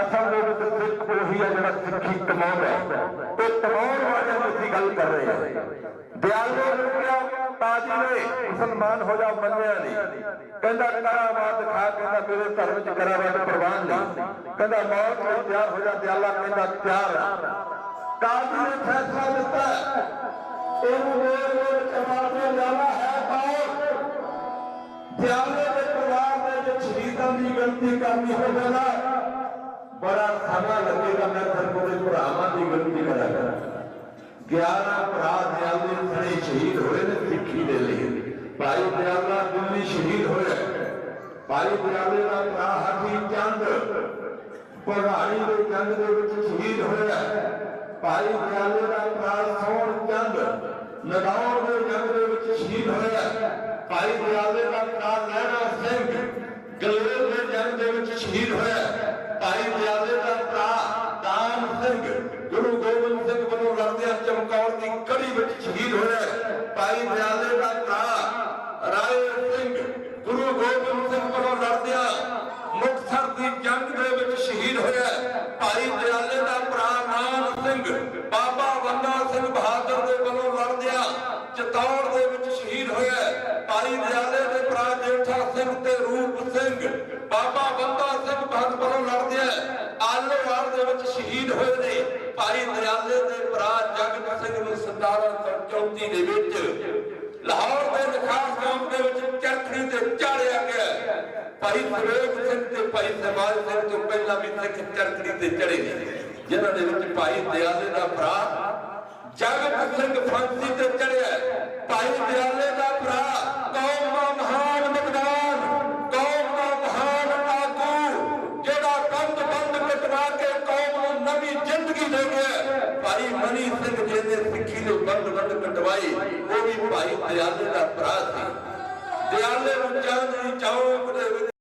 ਅਸਲ ਦੇ ਵਿੱਚ ਸਿੱਖ ਉਹੀ ਹੈ ਜਿਹੜਾ ਸਿੱਖੀ ਕਮਾਉਂਦਾ ਹੈ। ਤੇ ਕਮਾਉਣ ਵਾਲਿਆਂ ਦੀ ਅਸੀਂ ਗੱਲ ਕਰ ਰਹੇ ਹਾਂ। ਦਿਆਲੋ ਰੁਕਿਆ ਤਾਜੀ ਨੇ ਮੁਸਲਮਾਨ ਹੋ ਜਾ ਮੰਨਿਆ ਨਹੀਂ। ਕਹਿੰਦਾ ਕਰਾਮਾਤ ਖਾ ਕਹਿੰਦਾ, ਮੇਰੇ ਧਰਮ ਚ ਕਰਾਮਾਤ ਪ੍ਰਵਾਨ ਨਹੀਂ। ਕਹਿੰਦਾ, ਮੌਤ ਲਈ ਤਿਆਰ ਹੋ ਜਾ, ਦਿਆਲਾ ਕਹਿੰਦਾ, ਤਿਆਰ ਕਾਜ਼ੀ ਨੇ ਫੈਸਲਾ ਦਿੱਤਾ। ਇਹਨੂੰ ਮੇਰੇ ਕੋਲ ਜਵਾਬ ਦੇ ਦਿਆਲਾ ਹੈ ਕੌਣ ਦਿਆਲੇ ਦੇ ਪਰਿਵਾਰ ਦੇ ਵਿੱਚ ਸ਼ਹੀਦਾਂ ਦੀ ਗਿਣਤੀ ਕਰਨੀ ਹੋਵੇ ਨਾ ਬੜਾ ਸਮਾਂ ਲੱਗੇਗਾ, ਮੈਂ ਫਿਰ ਕੋਲੇ ਭਰਾਵਾਂ ਦੀ ਗਿਣਤੀ ਕਰਾਂਗਾ 11 ਭਰਾ ਦਿਆਲੇ ਸਣੇ ਸ਼ਹੀਦ ਹੋਏ ਨੇ ਸਿੱਖੀ ਦੇ ਲਈ। ਭਾਈ ਦਿਆਲਾ ਦਿੱਲੀ ਸ਼ਹੀਦ ਹੋਇਆ। ਭਾਈ ਦਿਆਲੇ ਦਾ ਭਰਾ ਹਾਜੀ ਚੰਦ ਪਹਾੜੀ ਦੇ ਜੰਗ ਦੇ ਵਿੱਚ ਸ਼ਹੀਦ ਹੋਇਆ। ਭਾਈ ਦਿਆਲੇ ਦਾ ਭਰਾ ਸੋਹਣ ਚੰਦ ਨਗੌਰ ਦੇ ਜੰਗ ਦੇ ਵਿੱਚ ਸ਼ਹੀਦ ਹੋਇਆ। ਭਾਈ ਦਿਆਲੇ ਦਾ ਭਰਾ ਲਹਿਣਾ ਸਿੰਘ ਗਲੇਰ ਦੇ ਜੰਗ ਦੇ ਵਿੱਚ ਸ਼ਹੀਦ ਹੋਇਆ। ਭਾਈ ਦਿਆਲੇ ਦਾ ਭਰਾ ਦਾਨ ਸਿੰਘ, ਗੁਰੂ ਗੋਬਿੰਦ ਸਿੰਘ ਵੱਲੋਂ ਲੜਦਿਆਂ ਚਮਕੌਰ ਦੀ ਕੜੀ ਵਿੱਚ ਸ਼ਹੀਦ ਹੋਇਆ ਭਾਈ ਦਿਆਲੇ ਦਾ ਭਰਾ ਰਾਏ ਸਿੰਘ, ਗੁਰੂ ਗੋਬਿੰਦ ਸਿੰਘ ਵੱਲੋਂ ਲੜਦਿਆਂ ਮੁਕਤਸਰ ਦੀ ਜੰਗ ਦੇ ਵਿੱਚ ਸ਼ਹੀਦ ਹੋਇਆ ਭਾਈ ਦਿਆਲੇ ਦਾ ਭਰਾ ਨਾਮ ਸਿੰਘ, ਬਾਬਾ ਬੰਦਾ ਸਿੰਘ ਬਹਾਦਰ ਦੇ ਵੱਲੋਂ ਲੜਦਿਆਂ ਚਤੌੜ ਦੇ ਵਿੱਚ ਸ਼ਹੀਦ ਹੋਇਆ ਭਾਈ ਦਿਆਲੇ ਸਿੰਘ ਤੇ ਰੂਪ ਸਿੰਘ। ਬਾਬਾ ਬੰਦਾ ਸਿੰਘ ਬਹਾਦਰ ਵੱਲੋਂ ਲੜਦਿਆਂ ਆਲੋਵਾਲ ਦੇ ਵਿੱਚ ਸ਼ਹੀਦ ਹੋਏ ਨੇ। ਭਾਈ ਦਿਆਲੇ ਦੇ ਭਰਾ ਜਗਤ ਸਿੰਘ ਨੂੰ 1734 ਦੇ ਵਿੱਚ ਲਾਹੌਰ ਦੇ ਵਿਕਾਸ ਗਾਮ ਦੇ ਵਿੱਚ ਚਰਖੜੀ ਤੇ ਚਾੜਿਆ ਗਿਆ। ਭਾਈ ਸੁਰੇਖ ਸਿੰਘ ਤੇ ਭਾਈ ਸਮਾਜ ਸਿੰਘ ਤੋਂ ਪਹਿਲਾਂ ਵੀ ਸਿੱਖ ਚਰਖੜੀ ਤੇ ਚੜੇ ਨੇ। ਜਿਨ੍ਹਾਂ ਦੇ ਵਿੱਚ ਭਾਈ ਦਿਆਲੇ ਦਾ ਭਰਾ ਜਗਤ ਸਿੰਘ ਫਾਂਸੀ ਤੇ ਚੜਿਆ ਭਾਈ ਦਿਆਲੇ ਦਾ ਭਰਾ ਕੌਮ ਦਾ ਮਹਾਨ ਮਕਦਾਨ ਕੌਮ ਦਾ ਮਹਾਨ ਆਗੂ ਜਿਹੜਾ ਬੰਦ ਬੰਦ ਕਟਵਾ ਕੇ ਕੌਮ ਨੂੰ ਨਵੀਂ ਜ਼ਿੰਦਗੀ ਦੇ ਗਿਆ ਭਾਈ ਮਨੀ ਸਿੰਘ ਜਿਹਨੇ ਸਿੱਖੀ ਨੂੰ ਬੰਦ ਬੰਦ ਕਟਵਾਈ ਉਹ ਵੀ ਭਾਈ ਦਿਆਲੇ ਦਾ ਭਰਾ ਸੀ। ਦਿਆਲੇ ਨੂੰ ਚਾਂਦਨੀ ਚੌਕ ਦੇ ਵਿੱਚ